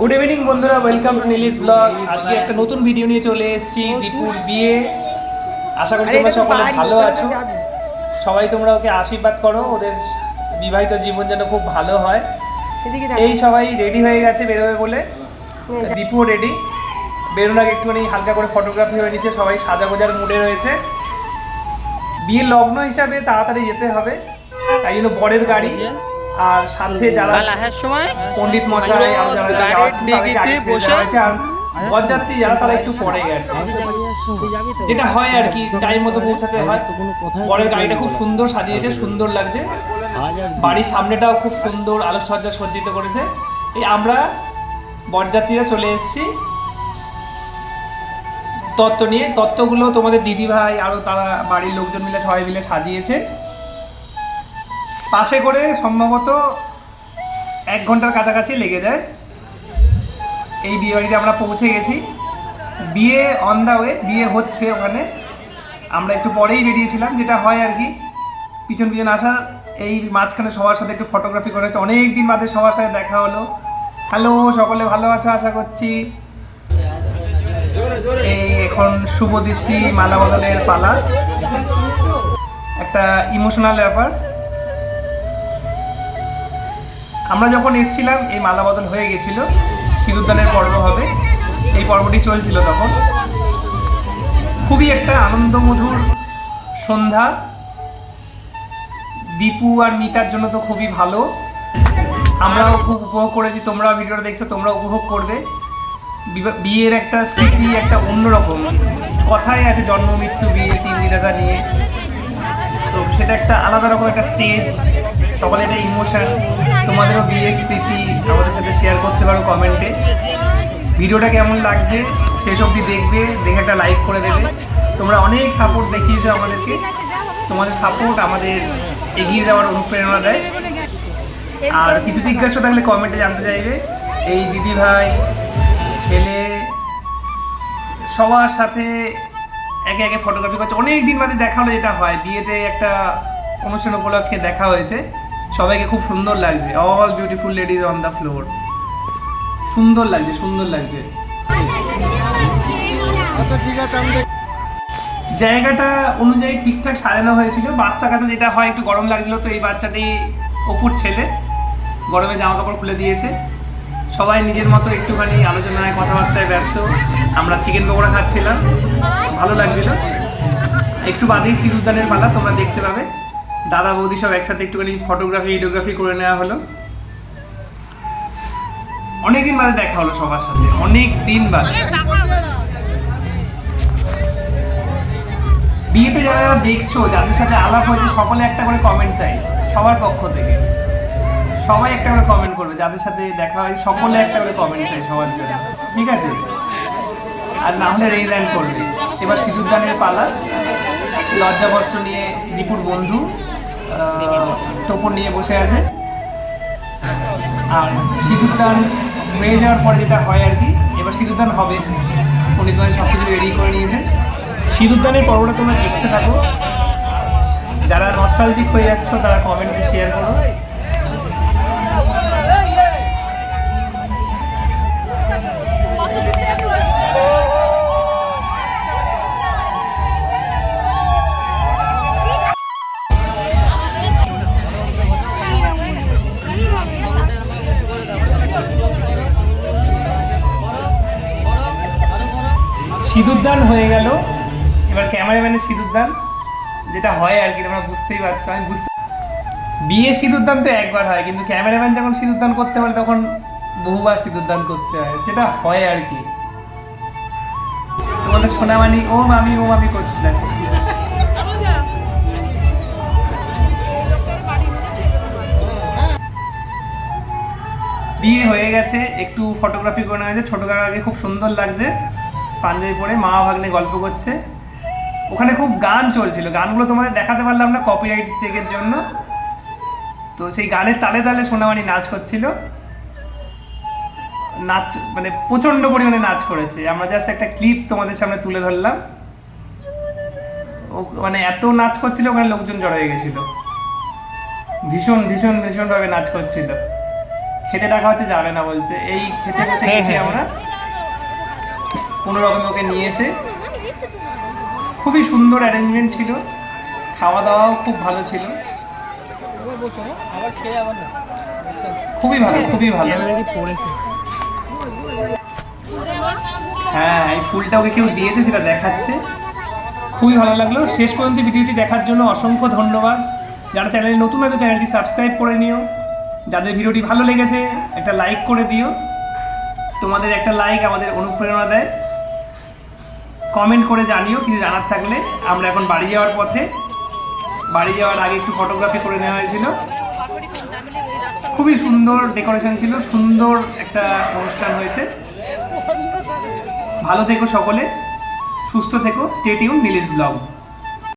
Good evening বন্ধুরা welcome to নীলিস blog আজকে একটা নতুন ভিডিও নিয়ে চলে এসেছি দীপুর বিয়ে। আশা করি তোমরা সকলে ভালো আছো। সবাই তোমরা ওকে আশীর্বাদ করো ওদের বিবাহিত জীবন যেন খুব ভালো হয়। এই সবাই রেডি হয়ে গেছে বেরোবে বলে। দীপুও রেডি বেরোনোর আগে একটুখানি হালকা করে ফটোগ্রাফি হয়ে নিচ্ছে সবাই সাজা গোজার মুডে রয়েছে। বিয়ের লগ্ন হিসাবে তাড়াতাড়ি যেতে হবে তাই জন্য বরের গাড়ি। আর সাথে যারা আসার সময়। পণ্ডিত মশাই যারা বসে- তারা একটু পরে গেছে। যেটা হয় আর কি টাইম মতো পৌঁছাতে হয়। বরের গাড়িটা খুব সুন্দর সাজিয়েছে সুন্দর লাগছে। বাড়ির সামনেটাও খুব সুন্দর আলোকসজ্জা সজ্জিত করেছে। এই আমরা বরযাত্রীরা চলে এসেছি। তত্ত্ব নিয়ে তত্ত্বগুলো তোমাদের দিদিভাই আরও তারা বাড়ির লোকজন মিলে সবাই মিলে সাজিয়েছে। পাশে করে সম্ভবত এক ঘণ্টার কাছাকাছি লেগে যায়। এই বিয়ে বাড়িতে আমরা পৌঁছে গেছি। বিয়ে অন দা ওয়ে বিয়ে হচ্ছে ওখানে। আমরা একটু পরেই বেরিয়েছিলাম, যেটা হয় আর কি, পিছন পিছন আসা, এই মাঝখানে সবার সাথে একটু ফটোগ্রাফি করেছে অনেক দিন বাদে সবার সাথে দেখা হলো। হ্যালো সকলে ভালো আছো? আশা করছি এই এখন শুভ দৃষ্টি মালা বদলের পালা। একটা ইমোশনাল ব্যাপার। আমরা যখন এসেছিলাম, এই মালা বদল হয়ে গেছিল। সিঁদুরদানের পর্ব হবে। এই পর্বটি চলছিল তখন। খুবই একটা আনন্দমধুর সন্ধ্যা। দীপু আর মিতার জন্য তো খুবই ভালো। আমরাও খুব উপভোগ করেছি। তোমরা ভিডিওটা দেখছ তোমরা উপভোগ করবে। বিয়ের একটা স্মৃতি, একটা অন্যরকম। কথাই আছে, জন্ম, মৃত্যু, বিয়ে, তিন বিধাতা নিয়ে। সেটা একটা আলাদা রকম একটা স্টেজ সকলে একটা ইমোশন তোমাদেরও বিয়ের স্মৃতি আমাদের সাথে শেয়ার করতে পারো কমেন্টে ভিডিওটা কেমন লাগছে, শেষ অবধি দেখবে, দেখে একটা লাইক করে দেবে। তোমরা অনেক সাপোর্ট দেখিয়েছো আমাদেরকে। তোমাদের সাপোর্ট আমাদের এগিয়ে যাওয়ার অনুপ্রেরণা দেয়। আর কিছু জিজ্ঞাসা থাকলে কমেন্টে জানতে চাইবে। এই দিদি ভাই ছেলে, সবার সাথে একে একে ফটোগ্রাফি করছে। অনেক দিন বাদে দেখা হলো যেটা হয়। বিয়েতে একটা অনুষ্ঠান উপলক্ষে দেখা হয়েছে। সবাইকে খুব সুন্দর লাগছে। All beautiful ladies on the floor সুন্দর লাগছে সুন্দর লাগছে। জায়গাটা অনুযায়ী ঠিকঠাক সাজানো হয়েছিল। বাচ্চা কাছে যেটা হয় একটু গরম লাগছিল তো এই বাচ্চাটি অপুর ছেলে। গরমে জামা কাপড় খুলে দিয়েছে। সবাই নিজের মতো একটুখানি আলোচনায় কথাবার্তায় ব্যস্ত। আমরা চিকেন পকোড়া খাচ্ছিলাম। ভালো লাগছিল। একটু বাদেই সিঁদুরদানের পালা, তোমরা দেখতে পাবে। দাদা বৌদি সব একসাথে একটুখানি ফটোগ্রাফি ভিডিওগ্রাফি করে নেওয়া হলো। অনেকদিন বাদে দেখা হলো সবার সাথে। অনেক দিন বাদে। বিয়েতে যারা যারা দেখছ, যাদের সাথে আলাপ হয়েছে, সকলে একটা করে কমেন্ট চাই, সবার পক্ষ থেকে। সবাই একটা করে কমেন্ট করবে, যাদের সাথে দেখা হয়, সকলে একটা করে কমেন্ট চাই সবার জন্য। ঠিক আছে? আর না হলে রেজ অ্যান্ড করবে। এবার সিঁদুর সিঁদুরদানের পালা। লজ্জা বস্ত্র নিয়ে দীপুর বন্ধু টোপর নিয়ে বসে আছে। আর সিঁদুরদান হয়ে যাওয়ার পরে যেটা হয় আর কি, এবার সিঁদুরদান হবে। পণ্ডিত ভাই সব কিছু রেডি করে নিয়েছেন। সিঁদুরদানের পর্বটা তোমরা দেখতে থাকো। যারা নস্টালজিক হয়ে যাচ্ছ, তারা কমেন্টে শেয়ার করো। সিঁদুরদান হয়ে গেল। এবার ক্যামেরাম্যানের সিঁদুরদান, যেটা হয় আর কি, তোমরা বুঝতেই পারছ, আমি বুঝতে বিয়ে সিঁদুরদান তো একবার হয়, কিন্তু ক্যামেরাম্যান যখন সিঁদুরদান করতে পারে, তখন বহুবার সিঁদুরদান করতে হয়, যেটা হয় আর কি। তোমাদের সোনামানি ও মামি ও মামি করছে দেখো বিয়ে হয়ে গেছে, একটু ফটোগ্রাফি করে নেওয়া হয়েছে, ছোটো কাকাকে খুব সুন্দর লাগছে। পাঞ্জাবি পরে মা ভাগ্নে গল্প করছে। ওখানে খুব গান চলছিল। গানগুলো তোমাদের দেখাতে পারলাম না কপিরাইট চেকের জন্য। তো সেই গানের তালে তালে সোনামানি নাচ করছিল। নাচ মানে প্রচণ্ড পরিমাণে নাচ করেছে। আমরা জাস্ট একটা ক্লিপ তোমাদের সামনে তুলে ধরলাম। ও মানে এত নাচ করছিল ওখানে লোকজন জড়ো হয়ে গেছিল। ভীষণ ভীষণ ভীষণভাবে নাচ করছিল। খেতে ডাকা হচ্ছে যাবে না বলছে। এই খেতে বসে হ্যাঁ, গেছি হ্যাঁ, আমরা। কোনো রকমে ওকে নিয়ে এসে খুবই সুন্দর অ্যারেঞ্জমেন্ট ছিল। খাওয়া দাওয়াও খুব ভালো ছিল। খুবই ভালো খুবই ভালো। হ্যাঁ এই ফুলটা ওকে কেউ দিয়েছে, সেটা দেখাচ্ছে। খুবই ভালো লাগল। শেষ পর্যন্ত ভিডিওটি দেখার জন্য অসংখ্য ধন্যবাদ। যারা চ্যানেলে নতুন হয়তো চ্যানেলটি সাবস্ক্রাইব করে নিও। যাদের ভিডিওটি ভালো লেগেছে, একটা লাইক করে দিও। তোমাদের একটা লাইক আমাদের অনুপ্রেরণা দেয়। কমেন্ট করে জানিও কিছু জানার থাকলে। আমরা এখন বাড়ি যাওয়ার পথে। বাড়ি যাওয়ার আগে একটু ফটোগ্রাফি করে নেওয়া হয়েছিল। খুবই সুন্দর ডেকোরেশন ছিল, সুন্দর একটা অনুষ্ঠান হয়েছে। ভালো থেকো সকলে, সুস্থ থেকো স্টেটিউন নিলিশ ব্লগ